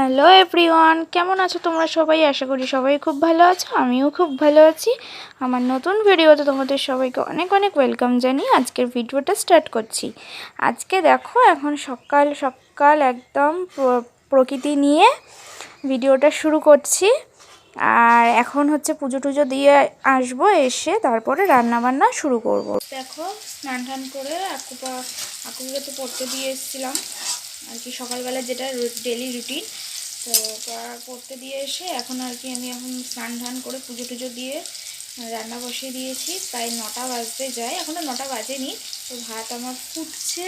Hello everyone, কেমন আছো তোমরা সবাই? আশা করি সবাই খুব ভালো আছো, আমিও খুব ভালো আছি। আমার নতুন ভিডিওতে তোমাদের সবাইকে অনেক অনেক ওয়েলকাম জানিয়ে আজকের ভিডিওটা স্টার্ট করছি। আজকে দেখো এখন সকাল সকাল একদম প্রকৃতি নিয়ে ভিডিওটা শুরু করছি। আর এখন হচ্ছে পুজো টুজো দিয়ে আসব, এসে তারপরে রান্না বান্না শুরু করব। দেখো স্নান টান করে আকুপা আকুকে তো পড়তে দিয়ে এসেছিলাম। আর কি সকালবেলা যেটা ডেলি রুটিন তো পড়তে দিয়ে এসে এখন আর কি আমি এখন স্নান ধান করে পুজো টুজো দিয়ে রান্না বসিয়ে দিয়েছি। প্রায় নটা বাজতে যায়। এখনও নটা বাজেনি। তো ভাত আমার ফুটছে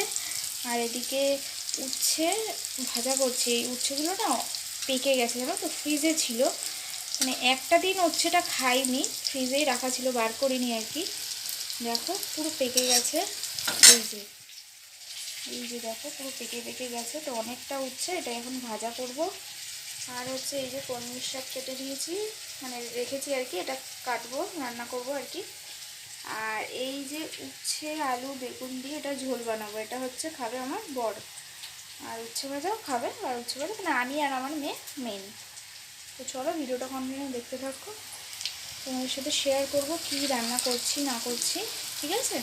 আর এদিকে উচ্ছে ভাজা করছি। এই উচ্ছেগুলো না পেকে গেছে, জানো তো? ফ্রিজে ছিল। মানে একটা দিন উচ্ছেটা খাইনি। ফ্রিজেই রাখা ছিল, বার করিনি আর কি। দেখো, পুরো পেকে গেছে। এই যে এই যে দেখো, পুরো পেকে পেকে গেছে। তো অনেকটা উচ্ছে, এটা এখন ভাজা করব। আর হচ্ছে এই যে কলমির শাক কেটে দিয়েছি মানে রেখেছি আর কি, এটা কাটবো, রান্না করব আর কি। আর এই যে উচ্ছে, আলু, বেগুন দিয়ে এটা ঝোল বানাবো, এটা হচ্ছে খাবে আমার বর। আর উচ্ছে ভাজাও খাবে, আর উচ্ছে ভাজা মানে আমি আর আমার মেয়ে মেন তো চলো ভিডিওটা কন্টিনিউ দেখতে থাকো। তোমাদের সাথে শেয়ার করব কি রান্না করছি, না করছি, ঠিক আছে?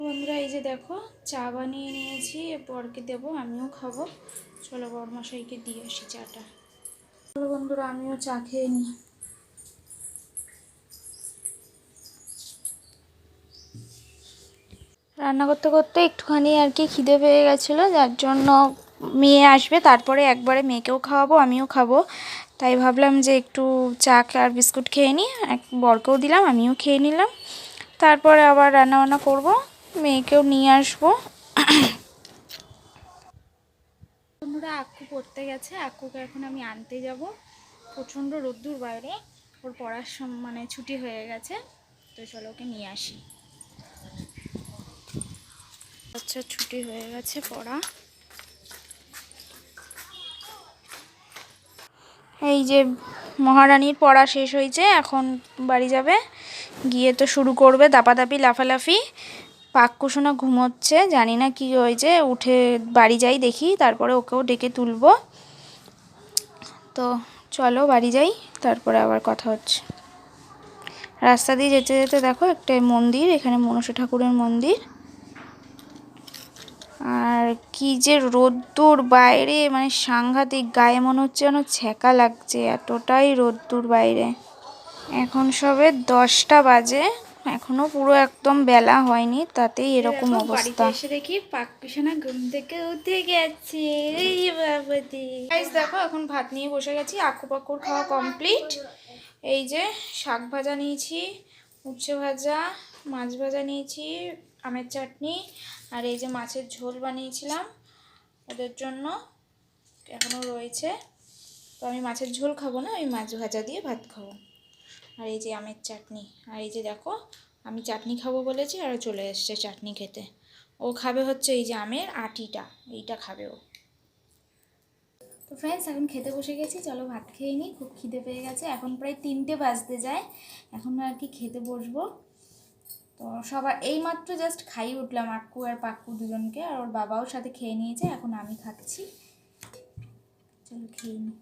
বন্ধুরা, এই যে দেখো, চা বানিয়ে নিয়েছি, বরকে দেবো, আমিও খাব। চলো বরমশাইকে দিয়ে আসি চাটা। চলো বন্ধুরা, আমিও চা খেয়ে নিই। রান্না করতে করতে একটুখানি আর কি খিদে পেয়ে গেছিল, যার জন্য মেয়ে আসবে, তারপরে একবারে মেয়েকেও খাওয়াবো, আমিও খাব। তাই ভাবলাম যে একটু চা আর বিস্কুট খেয়ে নিই, এক বরকেও দিলাম, আমিও খেয়ে নিলাম। তারপরে আবার রান্না বান্না করব, মেয়েকেও নিয়ে আসব। বন্ধুরা, আক্কু পড়তে গেছে। আক্কুকে এখন আমি আনতে যাব। প্রচণ্ড রোদ্দুর বাইরে। ওর পড়ার মানে ছুটি হয়ে গেছে। তো চলো ওকে নিয়ে আসি। আচ্ছা ছুটি হয়ে গেছে পড়া। এই যে মহারানীর পড়া শেষ হয়েছে, এখন বাড়ি যাবে। গিয়ে তো শুরু করবে দাপাদাপি, লাফালাফি। পাক্কুসোনা ঘুমোচ্ছে, জানি না কি হয়েছে উঠে বাড়ি যাই দেখি, তারপরে ওকেও ডেকে তুলবো। তো চলো বাড়ি যাই, তারপরে আবার কথা হচ্ছে। রাস্তা দিয়ে যেতে যেতে দেখো একটা মন্দির, এখানে মনসা ঠাকুরের মন্দির। আর কি যে রোদ্দুর বাইরে মানে সাংঘাতিক, গায়ে মনে হচ্ছে যেন ছ্যাঁকা লাগছে, এতটাই রোদ্দুর বাইরে। এখন সবে দশটা বাজে। এখনও পুরো একদম বেলা হয়নি তাতেই এরকম অবস্থা। এসে দেখি পাকপিছানা ঘুম থেকে উঠে গেছে। দেখো এখন ভাত নিয়ে বসে গেছি আকু পাকুর খাওয়া কমপ্লিট এই যে শাক ভাজা নিয়েছি উচ্ছে ভাজা মাছ ভাজা নিয়েছি আমের চাটনি আর এই যে মাছের ঝোল বানিয়েছিলাম ওদের জন্য এখনও রয়েছে। তো আমি মাছের ঝোল খাব না আমি মাছ ভাজা দিয়ে ভাত খাব। আর এই যে আমের চাটনি, আর এই যে দেখো, আমি চাটনি খাব বলেছি আর চলে এসছে চাটনি খেতে। ও খাবে হচ্ছে এই যে আমের আটিটা, এইটা খাবে ও। তো ফ্রেন্ডস এখন খেতে বসে গেছি, চলো ভাত খেয়ে নিই, খুব খিদে পেয়ে গেছে। এখন প্রায় তিনটে বাজতে যায়, এখন আর কি খেতে বসবো। তো সবার এই মাত্র জাস্ট খাই উঠলাম আক্কু আর পাক্কু দুজনকে, আর ওর বাবাও সাথে খেয়ে নিয়েছে, এখন আমি খাচ্ছি। চলো খেয়ে নিই।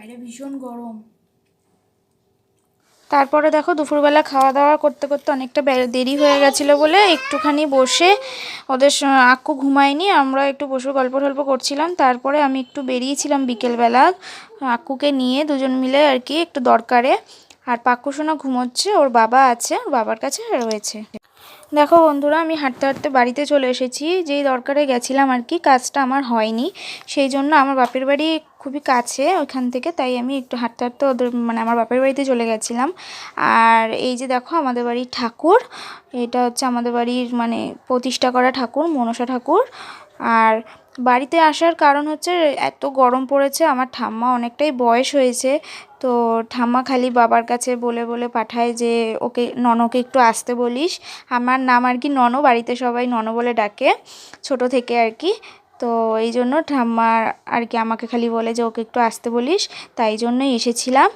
বাইরে ভীষণ গরম। তারপরে দেখো দুপুরবেলা খাওয়া দাওয়া করতে করতে অনেকটা দেরি হয়ে গেছিল বলে একটুখানি বসে ওদের আক্কু ঘুমায়নি, আমরা একটু বসে গল্প টল্প করছিলাম। তারপরে আমি একটু বেরিয়েছিলাম বিকেলবেলা আক্কুকে নিয়ে দুজন মিলে আর কি একটু দরকারে। আর পাক্কুসোনা ঘুমোচ্ছে, ওর বাবা আছে, ওর বাবার কাছে রয়েছে। দেখো বন্ধুরা, আমি হাঁটতে হাঁটতে বাড়িতে চলে এসেছি। যেই দরকারে গেছিলাম আর কি, কাজটা আমার হয়নি। সেই জন্য আমার বাপের বাড়ি খুবই কাছে ওইখান থেকে, তাই আমি একটু হাঁটতে হাঁটতে ওদের মানে আমার বাপের বাড়িতে চলে গেছিলাম। আর এই যে দেখো, আমাদের বাড়ির ঠাকুর, এটা হচ্ছে আমাদের বাড়ির মানে প্রতিষ্ঠা করা ঠাকুর, মনসা ঠাকুর। আর বাড়িতে আসার কারণ হচ্ছে, এত গরম পড়েছে, আমার ঠাম্মা অনেকটাই বয়স হয়েছে। তো ঠাম্মা খালি বাবার কাছে বলে বলে পাঠায় যে, ওকে, ননকে একটু আসতে বলিস। আমার নাম আর কি নন বাড়িতে সবাই নন বলে ডাকে, ছোট থেকে আর কি। তো এই জন্য ঠাম্মার আর কি আমাকে খালি বলে যে, ওকে একটু আসতে বলিস। তাই জন্যই এসেছিলাম।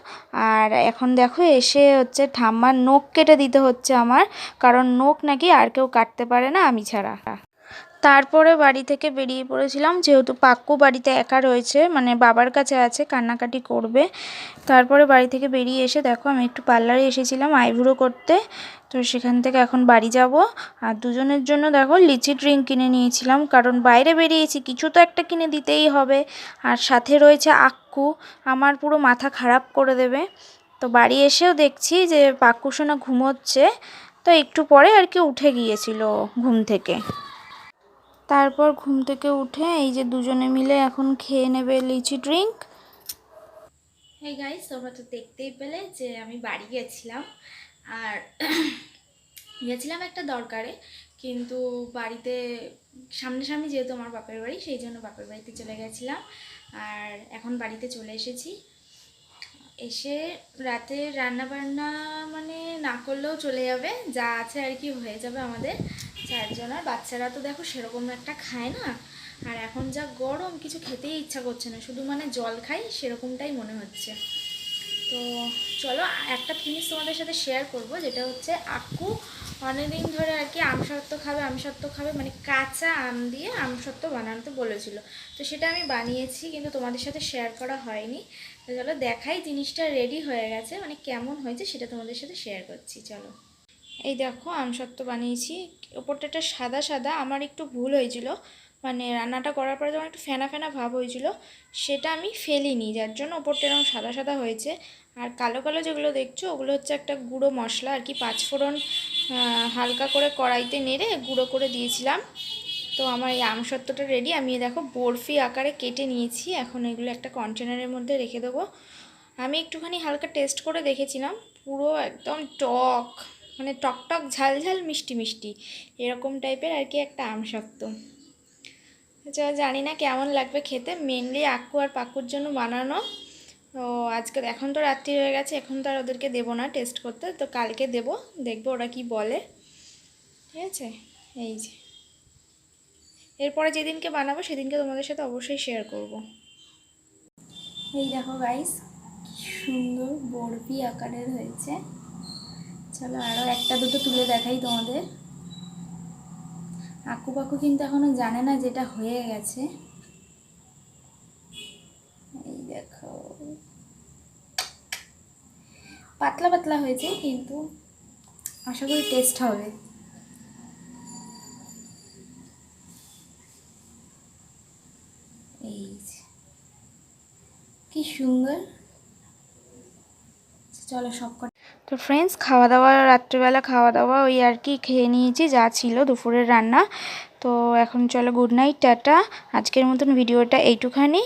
আর এখন দেখো, এসে হচ্ছে ঠাম্মার নখ কেটে দিতে হচ্ছে আমার, কারণ নখ নাকি আর কেউ কাটতে পারে না, আমি ছাড়া। তারপরে বাড়ি থেকে বেরিয়ে পড়েছিলাম, যেহেতু পাক্কু বাড়িতে একা রয়েছে মানে বাবার কাছে আছে, কান্নাকাটি করবে। তারপরে বাড়ি থেকে বেরিয়ে এসে দেখো আমি একটু পার্লারে এসেছিলাম আইব্রো করতে, তো সেখান থেকে এখন বাড়ি যাব। আর দুজনের জন্য দেখো লিচি ড্রিঙ্ক কিনে নিয়েছিলাম, কারণ বাইরে বেরিয়েছি, কিছু তো একটা কিনে দিতেই হবে। আর সাথে রয়েছে আক্কু, আমার পুরো মাথা খারাপ করে দেবে। তো বাড়ি এসেও দেখছি যে পাক্কু সোনা ঘুমোচ্ছে, তো একটু পরে আর কি উঠে গিয়েছিল ঘুম থেকে। তারপর ঘুম থেকে উঠে এই যে দুজনে মিলে এখন খেয়ে নেবে লিচি ড্রিঙ্ক। এই গাইস তোমরা তো দেখতেই পেলে যে আমি বাড়ি গেছিলাম। আর গেছিলাম একটা দরকারে, কিন্তু বাড়িতে সামনাসামনি যেহেতু আমার বাপের বাড়ি, সেই জন্য বাপের বাড়িতে চলে গেছিলাম। আর এখন বাড়িতে চলে এসেছি। এসে রাতে রান্না বান্না মানে না করলেও চলে যাবে, যা আছে আর কি হয়ে যাবে আমাদের। চারজন আর বাচ্চারা তো দেখো সেরকম একটা খায় না। আর এখন যা গরম, কিছু খেতেই ইচ্ছা করছে না। শুধু মানে জল খাই, সেরকমটাই মনে হচ্ছে। তো চলো, একটা জিনিস তোমাদের সাথে শেয়ার করব, যেটা হচ্ছে আক্কু অনেকদিন ধরে আর কি আমসত্ত্ব খাবে আমসত্ত্ব খাবে মানে কাঁচা আম দিয়ে আমসত্ত্ব বানাতে বলেছিল। তো সেটা আমি বানিয়েছি, কিন্তু তোমাদের সাথে শেয়ার করা হয়নি। তো চলো, দেখাই জিনিসটা রেডি হয়ে গেছে মানে কেমন হয়েছে সেটা তোমাদের সাথে শেয়ার করছি, চলো। এই দেখো আমসত্ত্ব বানিয়েছি। ওপরটা একটা সাদা সাদা, আমার একটু ভুল হয়েছিল। মানে রান্নাটা করার পরে যখন একটু ফেনা ফেনা ভাব হয়েছিল, সেটা আমি ফেলিনি, যার জন্য ওপরটা এরকম সাদা সাদা হয়েছে। আর কালো কালো যেগুলো দেখছ, ওগুলো হচ্ছে একটা গুঁড়ো মশলা আর কি, পাঁচফোড়ন হালকা করে কড়াইতে নেড়ে গুঁড়ো করে দিয়েছিলাম। তো আমার এই আমসত্ত্বটা রেডি আমি দেখো বরফি আকারে কেটে নিয়েছি। এখন এগুলো একটা কন্টেনারের মধ্যে রেখে দেবো। আমি একটুখানি হালকা টেস্ট করে দেখেছিলাম। পুরো একদম টক। মানে টক টক, ঝাল ঝাল, মিষ্টি মিষ্টি। এরকম টাইপের আর কি একটা আমসত্ত্ব আচ্ছা জানি না কেমন লাগবে খেতে। মেনলি আক্কু আর পাক্কুর জন্য বানানো। তো আজকে, এখন তো রাত্রি হয়ে গেছে, এখন তো আর ওদেরকে দেবো না টেস্ট করতে। তো কালকে দেবো, দেখব ওরা কি বলে। ঠিক আছে? এই যে। এরপরে যেদিনকে বানাবো, সেদিনকে তোমাদের সাথে অবশ্যই শেয়ার করব। এই দেখো গাইস সুন্দর বরফি আকারের হয়েছে। চলো আরও একটা দুটো তুলে দেখাই তোমাদের। আকু পাকু কিন্তু এখনও জানে না যেটা হয়ে গেছে। এই দেখো। পাতলা পাতলা হয়েছে কিন্তু আশা করি টেস্ট হবে। এই কি সুন্দর। চলো সব তো ফ্রেন্ডস খাওয়া দাওয়া রাত্রিবেলা খাওয়া দাওয়া ওই আর কি খেয়ে নিয়েছি, যা ছিল দুপুরের রান্না। তো এখন চলো গুড নাইট টাটা। আজকের মতন ভিডিওটা এইটুখানি।